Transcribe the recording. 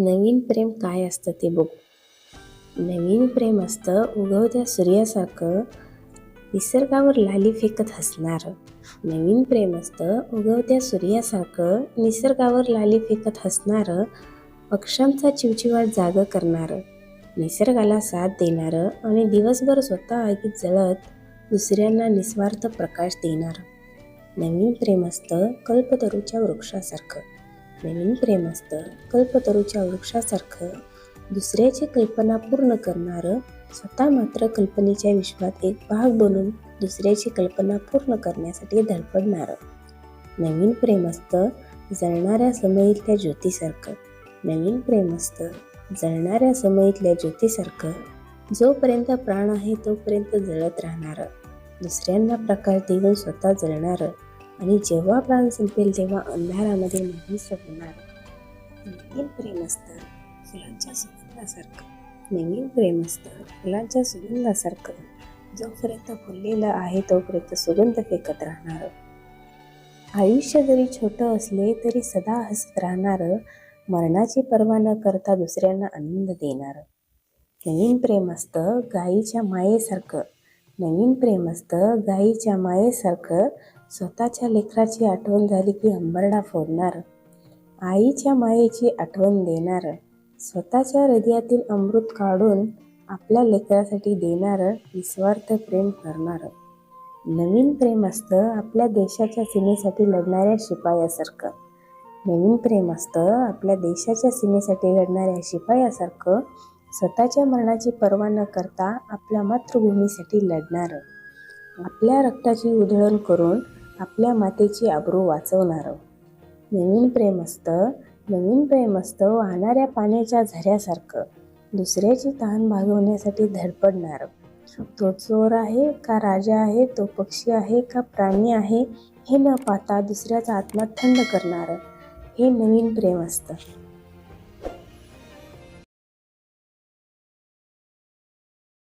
नवीन प्रेम काय असतं ते बघू. नवीन प्रेम असतं उगवत्या सूर्यासारखं निसर्गावर लाली फेकत हसणारं. नवीन प्रेम असतं उगवत्या सूर्यासारखं निसर्गावर लाली फेकत हसणारं पक्ष्यांचा चिवचिवाट जागं करणारं. निसर्गाला साथ देणारं आणि दिवसभर स्वतः आगीत जळत दुसऱ्यांना निस्वार्थ प्रकाश देणारं. नवीन प्रेम असतं कल्पतरूच्या वृक्षासारखं. नवीन प्रेम असतं. कल्पतरूच्या वृक्षासारखं. दुसऱ्याची कल्पना पूर्ण करणारं स्वतः मात्र कल्पनेच्या विश्वात एक भाग बनून दुसऱ्याची कल्पना पूर्ण करण्यासाठी धडपडणारं. नवीन प्रेम असतं जळणाऱ्या समयीतल्या ज्योतीसारखं. नवीन प्रेम असतं जळणाऱ्या समयीतल्या ज्योतीसारखं. जोपर्यंत प्राण आहे तोपर्यंत जळत राहणारं. दुसऱ्यांना प्रकाश देऊन स्वतः जळणारं. आणि जेव्हा प्राण संपेल तेव्हा अंधारामध्ये नाहीसं सोडणार नवीन प्रेम असतं फुलांच्या सुगंधासारखं. नवीन प्रेम असतं फुलांच्या सुगंधासारखं. जोपर्यंत फुललेलं आहे तोपर्यंत सुगंध फेकत राहणार. आयुष्य जरी छोटं असले तरी सदा हसत राहणारं मरणाची पर्वा न करता दुसऱ्यांना आनंद देणारं. नवीन प्रेम असतं गाईच्या मायेसारखं. नवीन प्रेम असतं गाईच्या मायेसारखं स्वतःच्या लेकराची आठवण झाली की अंबरडा फोडणारं. आईच्या मायेची आठवण देणारं. स्वतःच्या हृदयातील अमृत काढून आपल्या लेकरासाठी देणारं निस्वार्थ प्रेम करणारं. नवीन प्रेम असतं आपल्या देशाच्या सीमेसाठी लढणाऱ्या शिपायासारखं. नवीन प्रेम असतं आपल्या देशाच्या सीमेसाठी लढणाऱ्या शिपायासारखं. स्वतःच्या मरणाची पर्वा न करता आपल्या मातृभूमीसाठी लढणारं. आपल्या रक्ताची उधळण करून आपल्या मातेची आबरू वाचवणारं. नवीन प्रेम असतं नवीन प्रेम असतं वाहणाऱ्या पाण्याच्या झऱ्यासारखं दुसऱ्याची तहान भागवण्यासाठी धडपडणारं. तो चोर आहे का राजा आहे तो पक्षी आहे का प्राणी आहे हे न पाहता दुसऱ्याचा आत्मा थंड करणारं. हे नवीन प्रेम असतं